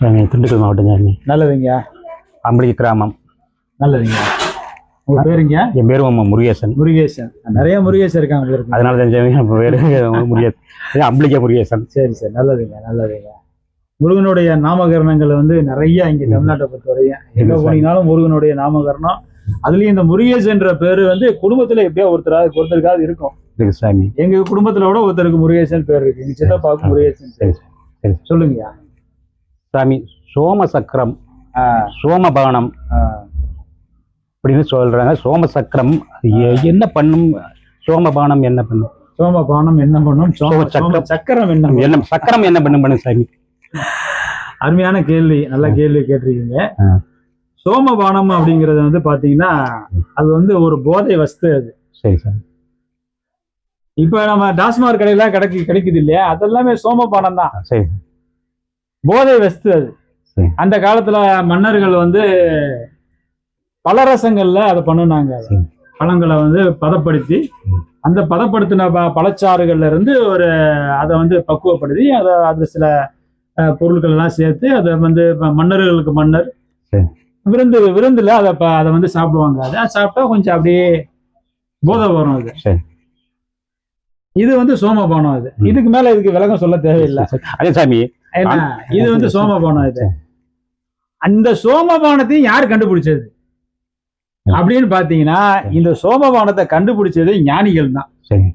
சாமி திண்டுக்கல் மாவட்டம் சாமி நல்லதுங்க அம்பளி கிராமம். நல்லதுங்க உங்க பேருங்க என் அம்மா முருகேசன். முருகேசன். நிறைய முருகேசன் இருக்காங்க. அதனால தான் சாமி நம்ம பேரு முருகேசன். அம்பளிக்கா முருகேசன். சரி சரி. நல்லதுங்க நல்லதுங்க முருகனுடைய நாமகரணங்கள் வந்து நிறைய இங்க தமிழ்நாட்டை பொறுத்த வரையும் எங்க. போனீங்கனாலும் முருகனுடைய நாமகரணம். அதுலயும் இந்த முருகேசன்ற பேரு வந்து குடும்பத்துல எப்படியோ ஒருத்தராவது ஒருத்தருக்காவது இருக்கும். இருக்கு சாமி. எங்க குடும்பத்துல கூட ஒருத்தருக்கு முருகேசன் பேர் இருக்கு. எங்க சித்தப்பாவுக்கு முருகேசன் சரி பேர் சரி. சொல்லுங்கய்யா. சாமி சோம சக்கரம் சோமபானம். அப்படின்னு சொல்றாங்க. சோம சக்கரம் என்ன பண்ணும்? சோமபானம் என்ன பண்ணும்? சோமபானம் என்ன பண்ணும்? சோம சக்கரம். சக்கரம் என்ன? என்ன சக்கரம் என்ன பண்ணும் பண்ணும் சாமி. அருமையான கேள்வி நல்ல கேள்வி கேட்டிருக்கீங்க. சோமபானம் அப்படிங்கறது வந்து பாத்தீங்கன்னா அது வந்து ஒரு போதை வஸ்து அது. சரி சாமி. இப்ப நம்ம டாஸ்மாக் கடையில கிடைக்கு கிடைக்குது இல்லையா? அதெல்லாமே சோமபானம் தான் சரி போதை வஸ்து அது. அந்த காலத்துல மன்னர்கள் வந்து பலரசங்கள்ல அதை பண்ணுனாங்க. பழங்களை வந்து பதப்படுத்தி. அந்த பதப்படுத்தின பழச்சாறுகள்ல இருந்து ஒரு அதை வந்து பக்குவப்படுத்தி அதை அது சில பொருட்கள் எல்லாம் சேர்த்து அதை வந்து மன்னர்களுக்கு மன்னர். விருந்து விருந்துல அதை அதை வந்து சாப்பிடுவாங்க அதை சாப்பிட்டா கொஞ்சம் அப்படியே போதை வரும் அது. இது வந்து சோமபானம் அது. இதுக்கு மேல இதுக்கு விளக்கம் சொல்ல தேவையில்லை. அதே சாமி இது வந்து சோமபானம் இது. அந்த சோமபானத்தையும் யார் கண்டுபிடிச்சது? அப்படின்னு பாத்தீங்கன்னா இந்த சோமபானத்தை கண்டுபிடிச்சது ஞானிகள் தான். சரி.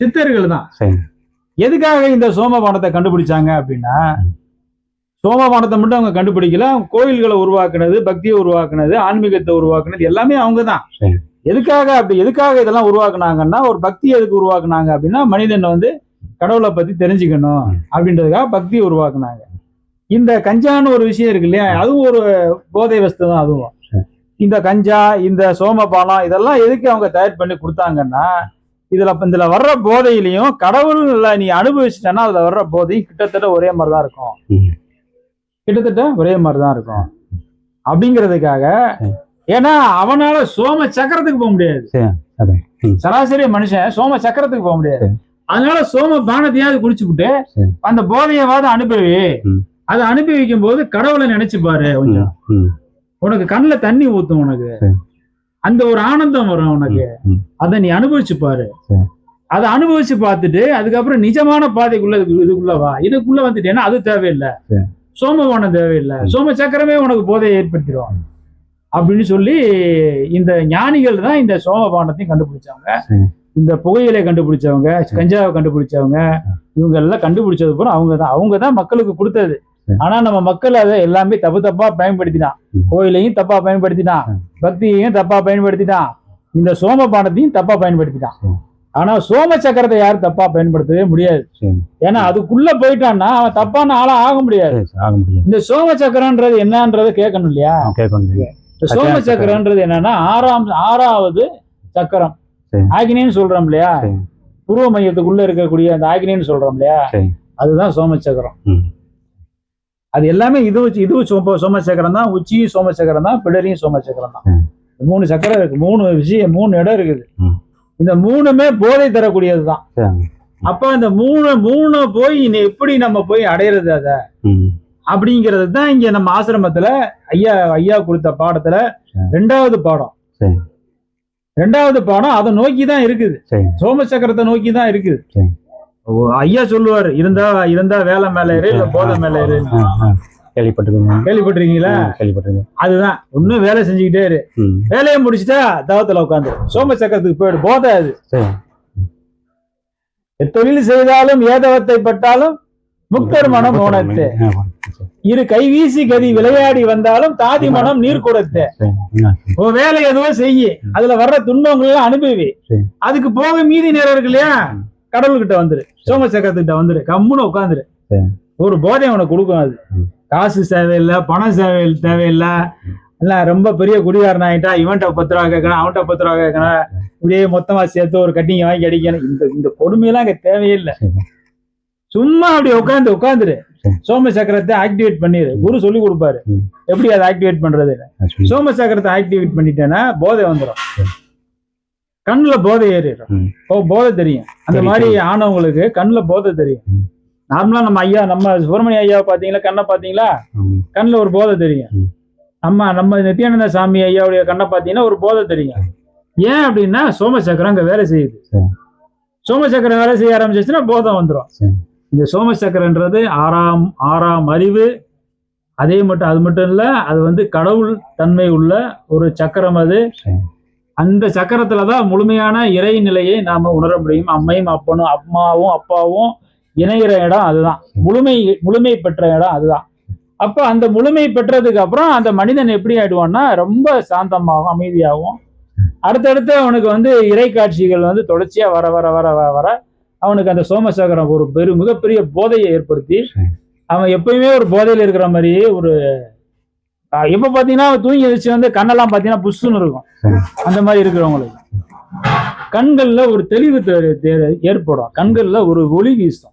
சித்தர்கள் தான். சரி. எதுக்காக இந்த சோமபானத்தை கண்டுபிடிச்சாங்க அப்படின்னா சோமபானத்தை மட்டும் அவங்க கண்டுபிடிக்கல. கோயில்களை உருவாக்குனது பக்தியை உருவாக்குனது ஆன்மீகத்தை உருவாக்குனது எல்லாமே அவங்க தான். எதுக்காக அப்படி எதுக்காக இதெல்லாம் உருவாக்குனாங்கன்னா ஒரு பக்தி எதுக்கு உருவாக்குனாங்க அப்படின்னா மனிதன் வந்து கடவுளை பத்தி தெரிஞ்சுக்கணும். அப்படின்றதுக்காக பக்தி உருவாக்குனாங்க இந்த கஞ்சான்னு ஒரு விஷயம் இருக்கு இல்லையா அதுவும் ஒரு போதை வஸ்து தான் அதுவும். இந்த கஞ்சா இந்த சோமபானம் இதெல்லாம் எதுக்கு அவங்க தயார் பண்ணி கொடுத்தாங்கன்னா இதுல இதுல வர்ற போதையிலையும் கடவுள்ல நீ அனுபவிச்சிட்டனா அதுல வர்ற போதையும் கிட்டத்தட்ட ஒரே மாதிரி தான் இருக்கும். கிட்டத்தட்ட ஒரே மாதிரி தான் இருக்கும் அப்படிங்கிறதுக்காக. ஏன்னா அவனால சோம சக்கரத்துக்கு போக முடியாது. சராசரி மனுஷன் சோம சக்கரத்துக்கு போக முடியாது. அதனால சோம பானத்தையாவது குடிச்சுப்புட்டு சரி. அந்த போதையவாத அனுபவி ம். அதை அனுபவிக்கும் போது கடவுளை நினைச்சு பாரு கொஞ்சம் உனக்கு கண்ணுல தண்ணி ஊத்தும் உனக்கு. அந்த ஒரு ஆனந்தம் வரும் உனக்கு. அதை நீ அனுபவிச்சு பாரு. அதை அனுபவிச்சு பார்த்துட்டு அதுக்கப்புறம் நிஜமான பாதைக்குள்ள இதுக்கு- இதுக்குள்ள வா இதுக்குள்ள வந்துட்டேன்னா அது தேவையில்லை. சோமபானம் தேவையில்லை. சோம சக்கரமே உனக்கு போதையை ஏற்படுத்திடும் அப்படின்னு சொல்லி இந்த ஞானிகள் தான் இந்த சோமபானத்தையும் கண்டுபிடிச்சவங்க சரி. இந்த புகையிலை கண்டுபிடிச்சவங்க கஞ்சாவை கண்டுபிடிச்சவங்க இவங்க எல்லாம் கண்டுபிடிச்சது பூரா அவங்க தான். அவங்க தான் மக்களுக்கு கொடுத்தது. ஆனா நம்ம மக்கள் அதை எல்லாமே தப்பு தப்பா பயன்படுத்தினான். கோயிலையும் தப்பா பயன்படுத்தினான். பக்தியையும் தப்பா பயன்படுத்திட்டான். இந்த சோமபானத்தையும் தப்பா பயன்படுத்திட்டான். சரி. ஆனா சோம சக்கரத்தை யாரும் தப்பா பயன்படுத்தவே முடியாது. ஏன்னா அதுக்குள்ள போயிட்டான்னா அவன் தப்பான ஆளா ஆக முடியாது. இந்த சோம சக்கரன்றது என்னன்றதை கேட்கணும் இல்லையா. இந்த சோம சக்கரன்றது என்னன்னா ஆறாம் ஆறாவது சக்கரம். ஆகினேன்னு சொல்றோம் இல்லையா. புருவ மையத்துக்குள்ள இருக்கக்கூடிய அந்த ஆகினேன்னு சொல்றோம் இல்லையா. அதுதான் சோம சக்கரம் ம். அது எல்லாமே இது வச்சு இதுவும் சோம சோம சக்கரம் தான் உச்சியும் சோம சக்கரம் தான் பிடரியும் சோம சக்கரம் தான். மூணு சக்கரம் இருக்கு மூணு விஷயம் மூணு இடம் இருக்குது. இந்த மூணுமே போதை தரக்கூடியது தான். அப்ப இந்த மூணு மூணு போய் எப்படி நம்ம போய் அடையிறது அத. அப்படிங்கிறது தான் இங்க நம்ம ஆசிரமத்துல ஐயா ஐயா கொடுத்த பாடத்துல. ரெண்டாவது பாடம். ரெண்டாவது பாடம் அதை நோக்கி தான் இருக்குது. சரி. சோம சக்கரத்தை நோக்கி தான் இருக்குது ஐயா சொல்லுவார் இருந்தா இருந்தா வேலை மேல ஏறு இல்ல போதை மேல ஏறு. கேள்விப்பட்டிருக்கீங்க கேள்விப்பட்டிருக்கீங்களா? ம், கேள்விப்பட்டிருக்கேன். அதுதான். ஒன்னும் வேலை செஞ்சுக்கிட்டே இரு. வேலையை முடிச்சுட்டா தவத்துல உட்காந்து சோம சக்கரத்துக்கு போயிடு. போதை அது. தொழில் செய்தாலும் ஏதவத்தை பட்டாலும் முக்தர் மனம் ஓனத்து. இரு கைவீசி கதி விளையாடி வந்தாலும் தாதி மனம் நீர் கொடுத்து. உன் வேலை எதுவோ செய்யி. அதுல வர்ற துன்பங்கள் எல்லாம் அனுபவி. அதுக்கு போக மீதி நேரம் இருக்கு இல்லையா? கடவுள்கிட்ட வந்துரு. சோம சக்கரத்துக்கிட்ட வந்துரு. கம்முன்னு உட்காந்துரு. ஒரு போதை உனக்கு கொடுக்கும் அது. காசு தேவையில்லை பணம் தேவை தேவையில்லை. இல்ல ரொம்ப பெரிய குடிகாரன் ஆயிட்டா இவன்கிட்ட பத்து ரூபா கேட்கணும் அவன்கிட்ட பத்து ரூபா கேட்கணும். இப்படியே மொத்தமா சேர்த்து ஒரு கட்டிங்க வாங்கி அடிக்கணும். இந்த இந்த கொடுமையெல்லாம் அங்க தேவையில்லை. சும்மா அப்படி உட்காந்து உட்காந்துரு. சோம சக்கரத்தை ஆக்டிவேட் பண்ணிரு குரு சொல்லி கொடுப்பாரு. எப்படி அதை ஆக்டிவேட் பண்றது. சோம சக்கரத்தை ஆக்டிவேட் பண்ணிட்டேன்னா போதை வந்துடும். கண்ணுல போதை ஏறிடும். ஓ போதை தெரியும் அந்த மாதிரி ஆனவங்களுக்கு கண்ணுல போதை தெரியும். நார்மலா நம்ம ஐயா நம்ம சுப்பிரமணிய ஐயா பாத்தீங்களா கண்ணை பாத்தீங்களா. கண்ணில் ஒரு போதை தெரியும். நம்ம நம்ம நித்யானந்த சாமி ஐயாவுடைய கண்ணை பார்த்தீங்கன்னா ஒரு போதை தெரியும் ஏன் அப்படின்னா சோமசக்கரம் அங்கே வேலை செய்யுது. சோமசக்கரம் வேலை செய்ய ஆரம்பிச்சிச்சுன்னா போதம் வந்துடும் இந்த சோமசக்கரன்றது ஆறாம் ஆறாம் அறிவு. அதே மட்டும் அது மட்டும் இல்ல அது வந்து கடவுள் தன்மை உள்ள ஒரு சக்கரம் அது. அந்த சக்கரத்துல தான் முழுமையான இறை நிலையை நாம உணர முடியும். அம்மையும் அப்பனும் அம்மாவும் அப்பாவும் இணைகிற இடம் அதுதான். முழுமை முழுமை பெற்ற இடம் அதுதான். அப்ப அந்த முழுமை பெற்றதுக்கு அப்புறம் அந்த மனிதன் எப்படி ஆயிடுவான்னா ரொம்ப சாந்தமாகவும் அமைதியாகவும் அடுத்தடுத்து அவனுக்கு வந்து இறை காட்சிகள் வந்து தொடர்ச்சியா வர வர வர வர வர அவனுக்கு அந்த சோமசேகரம் ஒரு பெரு மிகப்பெரிய போதையை ஏற்படுத்தி. அவன் எப்பயுமே ஒரு போதையில இருக்கிற மாதிரியே ஒரு இப்ப பாத்தீங்கன்னா தூங்கி வச்சு வந்து கண்ணெல்லாம் பாத்தீங்கன்னா புஷ்ஷுன்னு இருக்கும். அந்த மாதிரி இருக்கிறவங்களுக்கு. கண்கள்ல ஒரு தெளிவு ஏற்படும். கண்கள்ல ஒரு ஒளி வீசும்.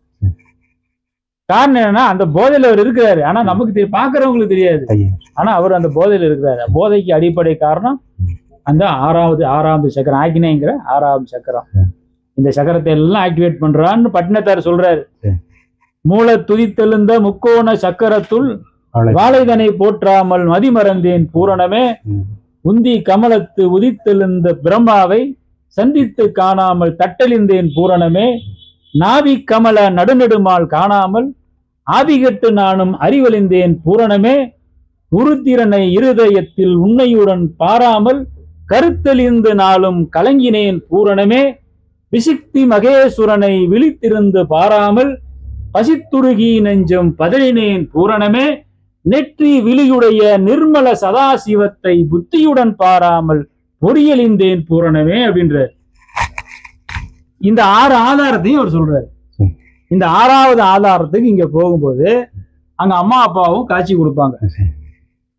காரணம் என்னன்னா அந்த போதையில அவர் இருக்கிறாரு. ஆனா நமக்கு தெரி- பாக்குறவங்களுக்கு தெரியாது. ஆனா அவர் அந்த போதையில இருக்கிறாரு. போதைக்கு அடிப்படை காரணம் அந்த ஆறாவது ஆறாவது சக்கரம் ஆக்கினேங்கிற ஆறாவது சக்கரம். இந்த சக்கரத்தை எல்லாம் ஆக்டிவேட் பண்றான்னு பட்டினத்தார் சொல்றாரு. மூல துதித்தெழுந்த முக்கோண சக்கரத்துள். வாழைதனை போற்றாமல் மதிமறந்தேன் பூரணமே. உந்தி கமலத்து உதித்தெழுந்த பிரம்மாவை சந்தித்து காணாமல் தட்டெளிந்தேன் பூரணமே நாவி கமல நடுநெடுமால் காணாமல் ஆதிகட்டு நானும் அறிவழிந்தேன் பூரணமே உருத்திரனை இருதயத்தில் உன்னையுடன் பாராமல் கருத்தெளிந்து நாளும் கலங்கினேன் பூரணமே விசிக்தி மகேசுரனை விழித்திருந்து பாராமல் பசித்துருகி நெஞ்சம் பதறினேன் பூரணமே நெற்றி விழியுடைய நிர்மல சதாசிவத்தை புத்தியுடன் பாராமல் பொறியலிந்தேன் பூரணமே அப்படின்ற இந்த ஆறு ஆதாரத்தையும் அவர் சொல்றாரு. இந்த ஆறாவது ஆதாரத்துக்கு இங்க போகும்போது அங்க அம்மா அப்பாவும் காட்சி கொடுப்பாங்க.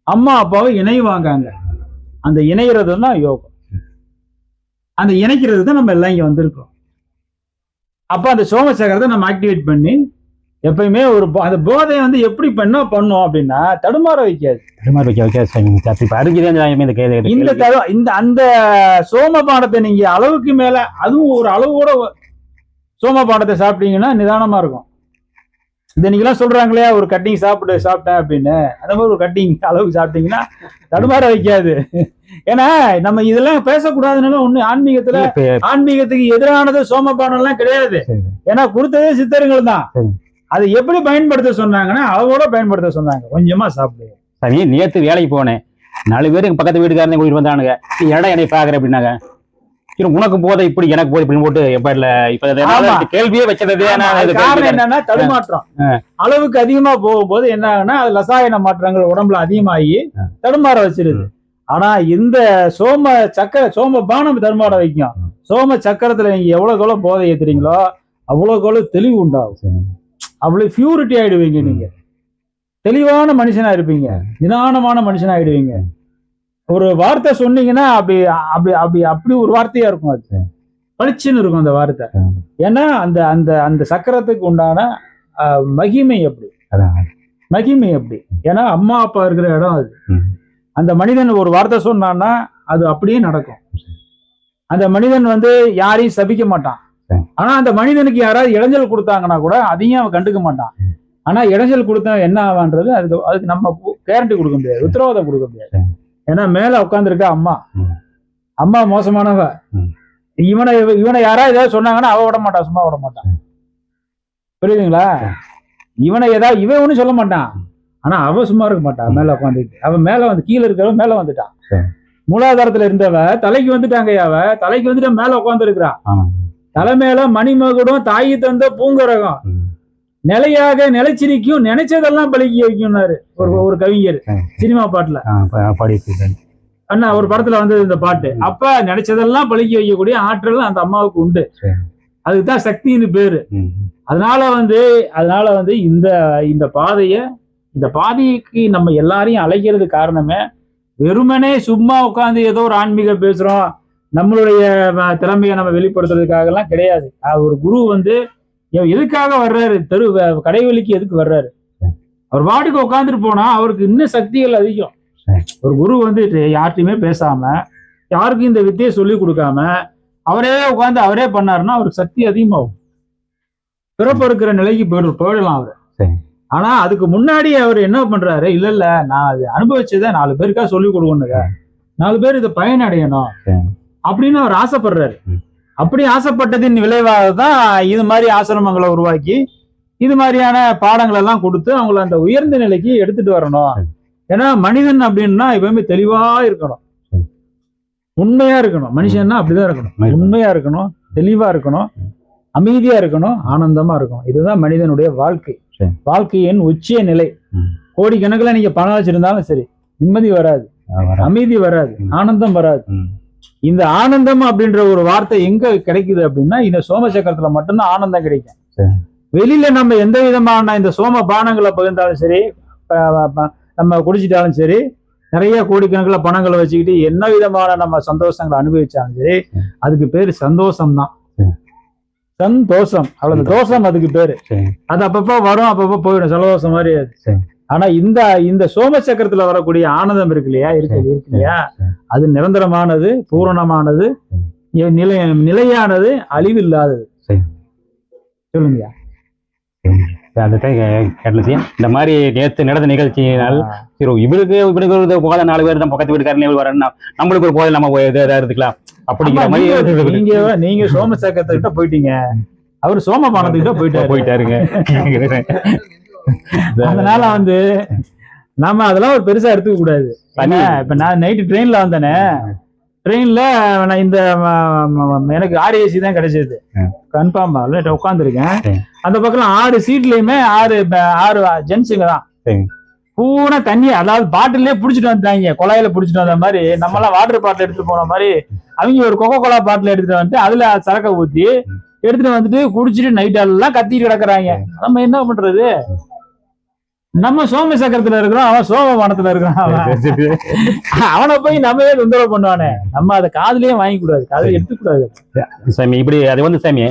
அம்மா அப்பாவும் இணைவாங்க அந்த இணைகிறது தான் யோகம் அந்த இணைக்கிறது தான் நம்ம எல்லாம் இங்க வந்திருக்கோம் அப்ப அந்த சோமசேகரத்தை நம்ம ஆக்டிவேட் பண்ணி எப்பயுமே ஒரு அந்த போதையை வந்து எப்படி பண்ணா பண்ணும் அப்படின்னா தடுமாற வைக்காது. பெருமாள் வைக்க வைக்க சாமி. சாமி இந்த தடு இந்த அந்த சோமபானத்தை நீங்க அளவுக்கு மேல அதுவும் ஒரு அளவு கூட சோமபானத்தை சாப்பிட்டீங்கன்னா நிதானமா இருக்கும். இந்த நீங்களாம் சொல்றாங்களே ஒரு கட்டிங் சாப்பிட்டு சாப்பிட்டேன் அப்படின்னு. அந்த மாதிரி ஒரு கட்டிங் அளவுக்கு சாப்பிட்டீங்கன்னா தடுமாற வைக்காது. ஏன்னா நம்ம இதெல்லாம் பேசக்கூடாதுன்னு ஒண்ணு ஆன்மீகத்துல ஆன்மீகத்துக்கு எதிரானது சோமபானம் எல்லாம் கிடையாது. சரி. ஏன்னா கொடுத்ததே சித்தர்கள் தான். சரி. அதை எப்படி பயன்படுத்த சொன்னாங்கன்னா அளவோட பயன்படுத்த சொன்னாங்க. கொஞ்சமா சாப்பிடு. சாமி நேத்து வேலைக்கு போனேன். நாலு பேர் எங்க பக்கத்து வீட்டுக்காரங்க கூட்டிட்டு வந்தானுங்க இடம் என்னை பாக்குற அப்படின்னாங்க. சரி உனக்கு போதை இப்படி எனக்கு போதை இப்படின்னு போட்டு எப்ப இல்ல இப்ப கேள்வியே வச்சதே காரணம் என்னன்னா தடுமாற்றம். அளவுக்கு அதிகமா போகும்போது என்ன ஆகுனா அது ரசாயன மாற்றங்கள் உடம்புல அதிகமாகி. தடுமாற வச்சிருது. ஆனா இந்த சோம சக்கர சோம பானம் தடுமாற வைக்கும். சோம சக்கரத்துல நீங்க எவ்வளவுக்கு எவ்வளவு போதை ஏத்துறீங்களோ அவ்வளவுக்கு எவ்வளவு தெளிவு உண்டாகும். அவ்வளவு பியூரிட்டி ஆயிடுவீங்க நீங்க. தெளிவான மனுஷனா இருப்பீங்க. நிதானமான மனுஷனா ஆயிடுவீங்க. ஒரு வார்த்தை சொன்னீங்கன்னா அப்படி அப்படி அப்படி அப்படி ஒரு வார்த்தையா இருக்கும் அது. பளிச்சுன்னு இருக்கும் அந்த வார்த்தை. ஏன்னா அந்த அந்த அந்த சக்கரத்துக்கு உண்டான மகிமை அப்படி. அதான். மகிமை அப்படி. ஏன்னா அம்மா அப்பா இருக்கிற இடம் அது. அந்த மனிதன் ஒரு வார்த்தை சொன்னான்னா அது அப்படியே நடக்கும். அந்த மனிதன் வந்து யாரையும் சபிக்க மாட்டான். ஆனா அந்த மனிதனுக்கு யாராவது இடைஞ்சல் கொடுத்தாங்கன்னா கூட அதையும் அவன் கண்டுக்க மாட்டான். ஆனா இடைஞ்சல் கொடுத்தா என்ன ஆவான்றது அதுக்கு அதுக்கு நம்ம கேரண்டி கொடுக்க முடியாது. உத்தரவாதம் கொடுக்க முடியாது. ஏன்னா மேல உட்காந்துருக்க அம்மா. அம்மா மோசமானவ. இவனை இவனை யாராவது ஏதாவது சொன்னாங்கன்னா அவ விட மாட்டான் சும்மா விட மாட்டான் புரியுதுங்களா? இவனை ஏதாவது இவன் ஒன்றும் சொல்ல மாட்டான் ஆனா அவ சும்மா இருக்க மாட்டான் மேல உட்காந்துட்டு அவன் மேல வந்து கீழே இருக்கிறவன் மேல வந்துட்டான். மூலாதாரத்துல இருந்தவ தலைக்கு வந்துட்டாங்க அவ. தலைக்கு வந்துட்டு மேல உட்கார்ந்து இருக்கிறான் ஆமா. தலை மேல மணிமகுடம் தாயி தந்த பூங்கரகம். நிலையாக நிலைச்சிரிக்கும் நினைச்சதெல்லாம் பலிக்க வைக்கும்னாரு ஒரு ஒரு கவிஞர். சினிமா பாட்டுல அண்ணா ஒரு படத்துல வந்தது இந்த பாட்டு. அப்ப நினைச்சதெல்லாம் பலிக்க வைக்கக்கூடிய ஆற்றல் அந்த அம்மாவுக்கு உண்டு. அதுக்குதான் சக்தின்னு பேரு. அதனால வந்து அதனால வந்து இந்த இந்த பாதைய இந்த பாதைக்கு நம்ம எல்லாரையும் அழைக்கிறது காரணமே வெறுமனே சும்மா உட்காந்து ஏதோ ஒரு ஆன்மீகம் பேசுறோம் நம்மளுடைய திறமையை நம்ம வெளிப்படுத்துறதுக்காக எல்லாம் கிடையாது ஒரு குரு வந்து எதுக்காக வர்றாரு? தெரு கடைவெளிக்கு எதுக்கு வர்றாரு? அவர் பாட்டுக்கு உட்காந்துட்டு போனா அவருக்கு இன்னும் சக்திகள் அதிகம். ஒரு குரு வந்து யார்கிட்டயுமே பேசாம யாருக்கும் இந்த வித்தையை சொல்லி கொடுக்காம அவரே உட்காந்து அவரே பண்ணாருன்னா அவருக்கு சக்தி அதிகமாகும். பிறப்பு இருக்கிற நிலைக்கு போயிடு போயிடலாம் அவர். ஆனா அதுக்கு முன்னாடி அவர் என்ன பண்றாரு? இல்ல இல்ல நான் அது அனுபவிச்சதை நாலு பேருக்கா சொல்லி கொடுக்கணுங்க. நாலு பேர் இதை பயனடையணும். அப்படின்னு அவர் ஆசைப்படுறாரு. அப்படி ஆசைப்பட்டதின் விளைவாக தான் இது மாதிரி ஆசிரமங்களை உருவாக்கி இது மாதிரியான பாடங்கள் எல்லாம் கொடுத்து அவங்கள அந்த உயர்ந்த நிலைக்கு எடுத்துட்டு வரணும். ஏன்னா மனிதன் அப்படின்னா எப்பவுமே தெளிவா இருக்கணும். உண்மையா இருக்கணும் மனுஷன்னா அப்படிதான் இருக்கணும் உண்மை. உண்மையா இருக்கணும் தெளிவா இருக்கணும் அமைதியா இருக்கணும் ஆனந்தமா இருக்கணும் இதுதான் மனிதனுடைய வாழ்க்கை. வாழ்க்கையின் உச்சிய நிலை. கோடிக்கணக்கில் நீங்க பணம் வச்சிருந்தாலும் சரி நிம்மதி வராது. அமைதி வராது. ஆனந்தம் வராது. இந்த ஆனந்தம் அப்படின்ற ஒரு வார்த்தை எங்க கிடைக்குது அப்படின்னா இந்த சோம சக்கரத்துல மட்டும்தான் ஆனந்தம் கிடைக்கும். வெளியில நம்ம எந்த விதமான இந்த சோம பானங்களை பகிர்ந்தாலும் சரி நம்ம குடிச்சிட்டாலும் சரி நிறைய கோடிக்கணக்கில் பணங்களை வச்சுக்கிட்டு என்ன விதமான நம்ம சந்தோஷங்களை அனுபவிச்சாலும் சரி. அதுக்கு பேரு சந்தோஷம் தான். சந்தோஷம் அவ்வளவு தோஷம் அதுக்கு பேரு. அது அப்பப்போ வரும் அப்பப்போ போயிடும் சலதோஷம் மாதிரி. ஆனா இந்த இந்த சோம சக்கரத்துல வரக்கூடிய ஆனந்தம் இருக்கு இல்லையா? இருக்கு சரி. இருக்கு இல்லையா. அது நிரந்தரமானது பூரணமானது. நிலை நிலையானது அழிவில்லாதது. சரி. சொல்லுங்க அதுதான் கேட்டது இந்த மாதிரி நேத்து நடந்த நிகழ்ச்சியினால் சரி இவருக்கு இவனுக்கு ஒரு போத நாலு பேர் தான் பக்கத்து வீட்டுக்காரனே வரணும் நம்மளுக்கு ஒரு போதை நம்ம போய் இது இதா இருந்துக்கலாம் அப்படிங்கிற மாதிரி நீங்க- நீங்க நீங்க சோம சக்கரத்துக்கிட்ட போயிட்டீங்க. அவர் சோம பானத்துக்கிட்ட போயிட்டாரு. போயிட்டாருங்க. அதனால வந்து நாம அதெல்லாம் ஒரு பெருசா எடுத்துக்க கூடாது. இப்ப நான் நைட்டு ட்ரெயின்ல வந்தேனே ட்ரெயின்ல நான் இந்த எனக்கு ஆறு ஏசி தான் கிடைச்சது. கன்ஃபார்ம் உட்காந்துருக்கேன் சரி. அந்த பக்கம் ஆறு சீட்லயுமே ஆறு ஆறு ஜென்ஸுங்க தான். பூரா தண்ணி அதாவது பாட்டிலே புடிச்சிட்டு வந்துட்டாங்க. குழாயில புடிச்சிட்டு வந்த மாதிரி நம்ம எல்லாம் வாட்டர் பாட்டில் எடுத்துட்டு போன மாதிரி அவங்க ஒரு கொக்கோ கோலா பாட்டில் எடுத்துட்டு வந்துட்டு அதுல சரக்கை ஊத்தி எடுத்துட்டு வந்துட்டு குடிச்சிட்டு நைட் எல்லாம் கத்திட்டு கிடக்குறாங்க. நம்ம என்ன பண்றது? நம்ம சோம சக்கரத்துல இருக்கிறோம் அவன் சோம வனத்துல இருக்கிறான். அவன். போய் நம்ம ஏன் தொந்தரவு பண்ணுவானே. நம்ம அதை காதுலயே வாங்கி கூடாது காதுல எடுத்துக்க கூடாது. சாமி இப்படி அது வந்து சாமி